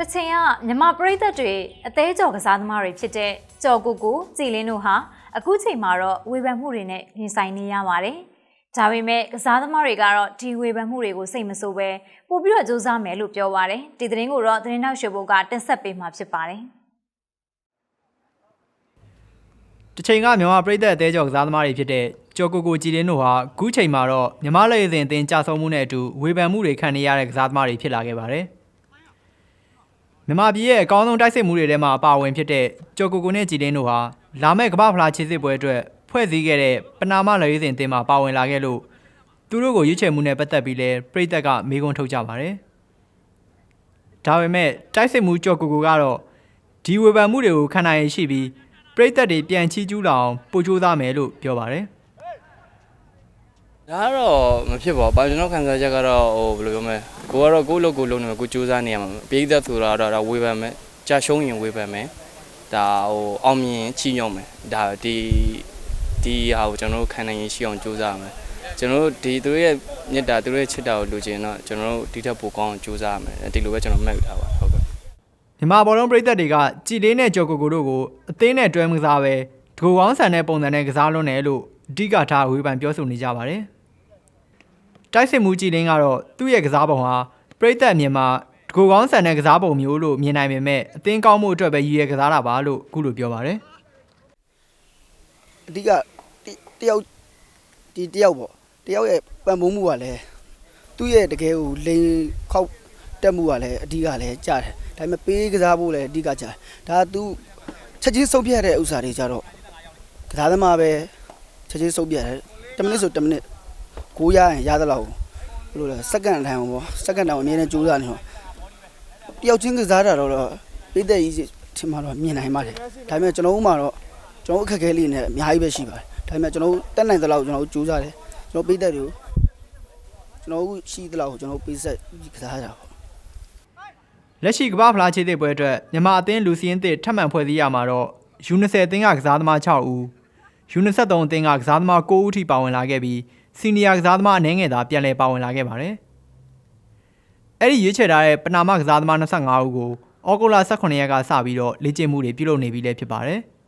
တချိန်ကမြမပရိသတ်တွေအသေးကြော်ကစားသမားတွေဖြစ်တဲ့ကြော်ကိုကိုကြည်လင်းတို့ဟာအခုချိန်မှာတော့ဝေဖန်မှုတွေနဲ့ရင်ဆိုင်နေရပါတယ်။ဒါပေမဲ့ကစားသမားတွေကတော့ဒီဝေဖန်မှုတွေကိုစိတ်မဆိုးပဲပို့ပြီးတော့စူးစမ်းမယ်လို့ပြောပါတယ်။ဒီသတင်းကိုတော့သတင်းနောက်ရွှေဘုတ်ကတင်ဆက်ပေးမှာဖြစ်ပါတယ်။တစ်ချိန်ကမြန်မာပြည်သက်အသေးကြော်ကစားသမားတွေဖြစ်တဲ့ကျော်ကိုကိုကြည်လင်းတို့ဟာအခုချိန်မှာတော့မြန်မာလက်ရည်စင်အသင်းကြာဆုံးမှုနဲ့အတူဝေဖန်မှုတွေခံနေရတဲ့ကစားသမားတွေဖြစ်လာခဲ့ပါတယ်။ မြန်မာပြည်ရဲ့အကောင်းဆုံးတိုက်စစ်မှုတွေထဲမှာအပါအဝင်ဖြစ်တဲ့ကျော်ကိုကိုနဲ့ကြည်လင်းတို့ဟာလာမယ့်ကမ္ဘာဖလားခြေစစ်ပွဲအတွက်ဖွဲ့စည်းခဲ့တဲ့ပနာမလက်ရည်စင်အသင်းမှာပါဝင်လာခဲ့လို့သူတို့ကိုရွေးချယ်မှုနဲ့ပတ်သက်ပြီးလဲပြည်သက်ကမေးခွန်းထုတ်ကြပါတယ်။ဒါပေမဲ့တိုက်စစ်မှုကျော်ကိုကိုကတော့ဒီဝေဖန်မှုတွေကိုခံနိုင်ရရှိပြီးပရိသတ်တွေပြန်ချီးကျူးလာအောင်ပို့ကြိုးစားမယ်လို့ပြောပါတယ် ဒါကတော့မဖြစ်ပါဘူး။ဘာကျွန်တော်ခံစားချက်ကတော့ဟိုဘယ်လိုပြောမလဲ။ကိုကတော့ကိုယ့်လုပ်ကိုယ်လုပ်နေမှာကိုစူးစမ်းနေရမှာ။ပြည်သက်ဆိုတာတော့ဒါဝေဖန်မယ်။ကြာရှုံးရင်ဝေဖန်မယ်။ဒါဟိုအောင်မြင်ချီးညွှန်းမယ်။ဒါဒီဒီဟာကိုကျွန်တော်တို့ခံနိုင်ရင်ရှိအောင်စူးစမ်းရမယ်။ကျွန်တော်တို့ဒီသူတို့ရဲ့မြတ်တာသူတို့ရဲ့ချစ်တာကိုလိုချင်တော့ကျွန်တော်တို့ဒီထက်ပိုကောင်းအောင်စူးစမ်းရမယ်။ဒီလိုပဲကျွန်တော်မှတ်ယူထားပါဟုတ်ကဲ့မြန်မာဘောလုံးပရိသတ်တွေကကြည်လေးနဲ့ကြော်ကိုကိုတို့ကိုအသင်းနဲ့တွဲမကစားပဲဒဂိုကောင်းဆန်တဲ့ပုံစံနဲ့ကစားလွန်းတယ်လို့အဓိကထားဝေဖန်ပြောဆိုနေကြပါတယ် တိုက်စစ်မှုကြည်လင်းကတော့သူ့ရဲ့ကစားပုံဟာပရိသတ်အမြင်မှာဒဂိုကောင်းဆန်တဲ့ကစားပုံမျိုးလို့မြင်နိုင်ပေမဲ့အသင်းကောင်းမှုအတွက်ပဲရည်ရွယ်ကစားတာပါလို့အခုလိုပြောပါတယ်အဓိကတိတယောက်ဒီတယောက်ပေါ့တယောက်ရဲ့ပံ့ပိုးမှုကလည်းသူ့ရဲ့တကယ်ကိုလိန်ခောက်တက်မှုကလည်းအဓိကလည်းကြားတယ်ဒါပေမဲ့ပေးကစားဖို့လည်းအဓိကကြားတယ်ဒါကသူချက်ချင်းစုပ်ပြတ်တဲ့ဥစ္စာတွေကြတော့ကစားသမားပဲချက်ချင်းစုပ်ပြတ်တယ်10မိနစ်ဆို10မိနစ် ကိုရရင်ရသလောက်ဘယ်လိုလဲစက္ကန့်တိုင်းပေါ့စက္ကန့်တိုင်းအမြဲတမ်းကြိုးစားနေတော့တယောက်ချင်းကစားတာတော့ပိတ်သက်ကြီးထင်မှာတော့မြင်နိုင်ပါတယ်ဒါပေမဲ့ကျွန်တော်တို့မှာတော့ကျွန်တော်တို့အခက်အခဲလေးနဲ့အများကြီးပဲရှိပါတယ်ဒါပေမဲ့ကျွန်တော်တို့တက်နိုင်သလောက်ကျွန်တော်တို့ကြိုးစားတယ်ကျွန်တော်ပေးသက်တွေကိုကျွန်တော်တို့ရှိသလောက်ကိုကျွန်တော်တို့ပေးဆက်ကစားကြတာပေါ့လက်ရှိကမ္ဘာဖလားခြေစစ်ပွဲအတွက်မြန်မာအသင်းလူစီးရင်သစ်ထပ်မံဖွဲ့စည်းရမှာတော့ U20 အသင်းကကစားသမား6ဦး U23 အသင်းကကစားသမား9ဦးထိပါဝင်လာခဲ့ပြီး စီနီယာကစားသမားအနည်းငယ်သာပြန်လည်ပါဝင်လာခဲ့ပါတယ်။အဲ့ဒီရွေးချယ်ထားတဲ့ပနာမကစားသမား25ဦးကိုဩဂုတ်လ18ရက်ကစပြီးတော့လေ့ကျင့်မှုတွေပြုလုပ်နေပြီလည်းဖြစ်ပါတယ်။